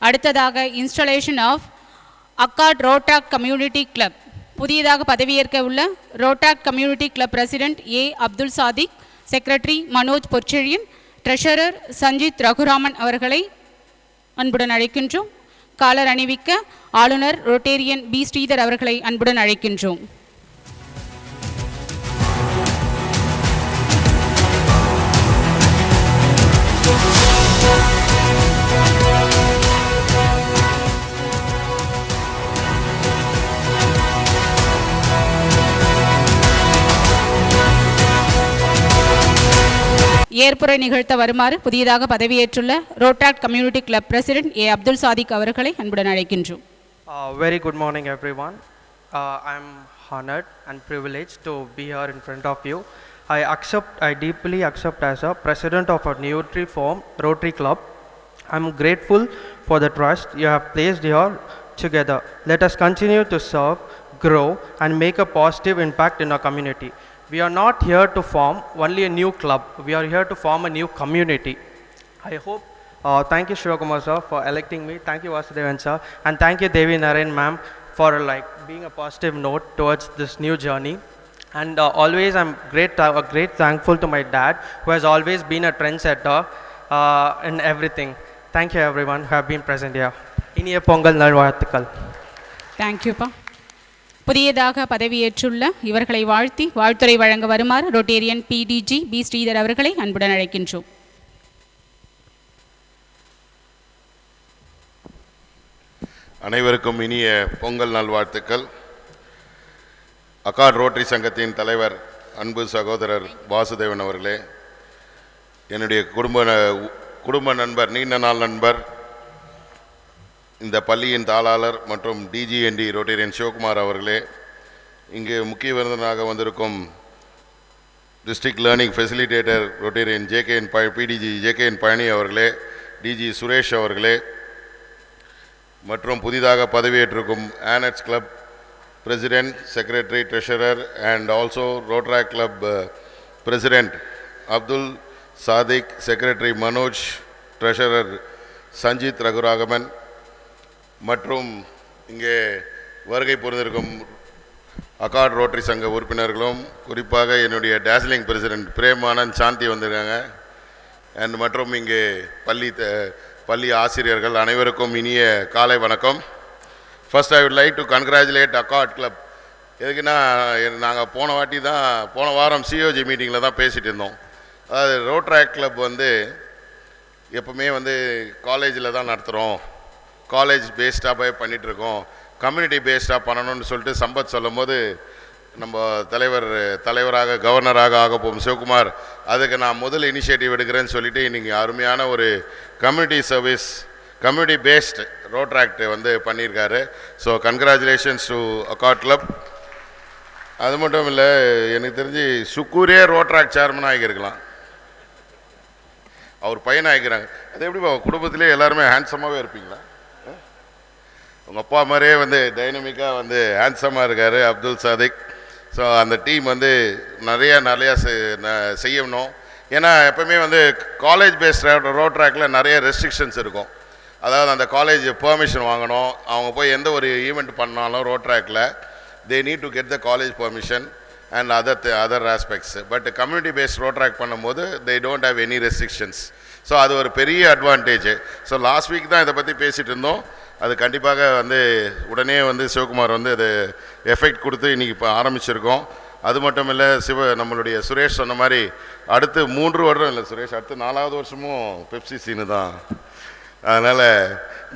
அடுத்ததாக installation of அக்காட் Rotaract community club புதியதாக பதவியேற்க உள்ள Rotaract community club president A Abdul Sadiq secretary Manoj Porchezhiyan treasurer Sanjith Raguraman அவர்களை அன்புடன் அழைக்கின்றோம். காலர் அணிவிக்க ஆளுநர் ரொட்டேரியன் பி ஸ்ரீதர் அவர்களை அன்புடன் அழைக்கின்றோம். ஏற்புரை நிகழ்த்த வருமாறு புதியதாக பதவியேற்றுள்ள Rotaract community club president A Abdul Sadiq அவர்களை அன்புடன் அழைக்கின்றோம் very good morning everyone I am honoured and privilege to be here in front of you I accept I deeply accept as a president of a nutri farm Rotary club I am grateful for the trust you have placed your together let us continue to serve grow and make a positive impact in our community. We are not here to form only a new club. We are here to form a new community. I hope, uh, thank you Shivakumar sir for electing me. Thank you Vasudevan sir. And thank you Devi Narayan ma'am for like being a positive note towards this new journey. And uh, always I'm great, uh, great thankful to my dad who has always been a trendsetter uh, in everything. Thank you everyone who have been present here. இனிய பொங்கல் நல்வாழ்த்துக்கள் தேங்க்யூப்பா புதியதாக பதவியேற்றுள்ள இவர்களை வாழ்த்தி வாழ்த்துறை வழங்க வருமாறு ரொட்டேரியன் பிடிஜி பி ஸ்ரீதர் அவர்களை அன்புடன் அழைக்கின்றோம். அனைவருக்கும் இனிய பொங்கல் நல்வாழ்த்துக்கள். அக்காட் ரோட்டரி சங்கத்தின் தலைவர் அன்பு சகோதரர் வாசுதேவன் அவர்களே என்னுடைய குடும்ப ந- குடும்ப நண்பர் நீண்ட நாள் நண்பர் இந்த பள்ளியின் தாளாளர் மற்றும் டிஜிஎன்டி ரொட்டேரியன் சிவகுமார் அவர்களே இங்கு முக்கிய விருந்தினராக வந்திருக்கும் district learning facilitator Rotarian JKN ப பிடிஜி ஜேகேஎன் பழனி அவர்களே டிஜி சுரேஷ் அவர்களே மற்றும் புதிதாக பதவியேற்றிருக்கும் Annets club president secretary treasurer and also Rotaract club president Abdul Sadiq secretary Manoj treasurer Sanjith Raguraman மற்றும் இங்கே வருகை புரிந்திருக்கும் அக்காட் ரோட்டரி சங்க உறுப்பினர்களும் குறிப்பாக என்னுடைய டேஸ்லிங் பிரசிடென்ட் பிரேமானந்த் சாந்தி வந்திருக்காங்க. அண்ட் மற்றும் இங்கே பள்ளி த- பள்ளி ஆசிரியர்கள் அனைவருக்கும் இனிய காலை வணக்கம். First I would like to congratulate accord club எதுக்குன்னா நாங்கள் போன வாட்டி தான் போன வாரம் சிஓஜி மீட்டிங்கில் தான் பேசிகிட்டு இருந்தோம். அதாவது ரோட்ராக் கிளப் வந்து எப்பவுமே வந்து காலேஜில் தான் நடத்துகிறோம் காலேஜ் பேஸ்டாக போய் பண்ணிகிட்ருக்கோம் கம்யூனிட்டி பேஸ்டாக பண்ணணும்னு சொல்லிட்டு சம்பத் சொல்லும்போது நம்ம தலைவர் தலைவராக கவர்னராக ஆக போகும் சிவகுமார் அதுக்கு நான் முதல் இனிஷியேட்டிவ் எடுக்கிறேன்னு சொல்லிட்டு இன்னைக்கு அருமையான ஒரு community service community based Rotaract வந்து பண்ணியிருக்காரு. ஸோ கங்க்ராச்சுலேஷன்ஸ் டு அக்காட் கிளப் அது மட்டும் இல்லை எனக்கு தெரிஞ்சு சுக்கூரே ரோட்ராக் சேர்மன் ஆகியிருக்கலாம். அவர் பையன் ஆகிக்கிறாங்க அது எப்படி குடும்பத்திலே எல்லாருமே ஹேண்ட்ஸமாகவே இருப்பீங்களா? உங்கள் அப்பா மாதிரியே வந்து டைனமிக்காக வந்து ஹேண்ட்ஸமாக இருக்கார் அப்துல் சாதிக். ஸோ அந்த டீம் வந்து நிறையா நிறையா செ- செய்யணும். ஏன்னா எப்பவுமே வந்து காலேஜ் பேஸ்ட் ரோட் ட்ராக்கில் நிறைய ரெஸ்ட்ரிக்ஷன்ஸ் இருக்கும். அதாவது அந்த காலேஜ் பெர்மிஷன் வாங்கணும். அவங்க போய் எந்த ஒரு ஈவெண்ட் பண்ணாலும் ரோட் ட்ராக்கில் they need to get the college permission and other other aspects but community based Rotaract பண்ணும்போது they don't have any restrictions so அது ஒரு பெரிய அட்வான்டேஜ் ஸோ லாஸ்ட் வீக் தான் இதை பற்றி பேசிகிட்டு இருந்தோம். அது கண்டிப்பாக வந்து உடனே வந்து சிவகுமார் வந்து அது எஃபெக்ட் கொடுத்து இன்றைக்கி இப்போ ஆரம்பிச்சிருக்கோம். அது மட்டும் இல்லை சிவ நம்மளுடைய சுரேஷ் சொன்ன மாதிரி அடுத்து மூன்று வருடம் இல்லை சுரேஷ் அடுத்து நாலாவது வருஷமும் பெப்சி சீனு தான். அதனால்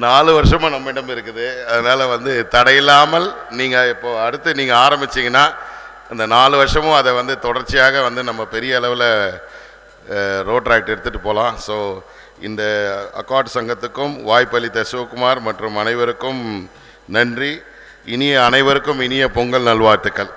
நாலு வருஷமாக நம்மிடம் இருக்குது. அதனால் வந்து தடையில்லாமல் நீங்கள் இப்போது அடுத்து நீங்கள் ஆரம்பிச்சிங்கன்னா இந்த நாலு வருஷமும் அதை வந்து தொடர்ச்சியாக வந்து நம்ம பெரிய அளவில் ரோட் ட்ராக்ட் எடுத்துகிட்டு போகலாம் ஸோ இந்த அக்கார்ட் சங்கத்துக்கும் வாய்ப்பளித்த சிவகுமார் மற்றும் அனைவருக்கும் நன்றி. இனிய அனைவருக்கும் இனிய பொங்கல் நல்வாழ்த்துக்கள்.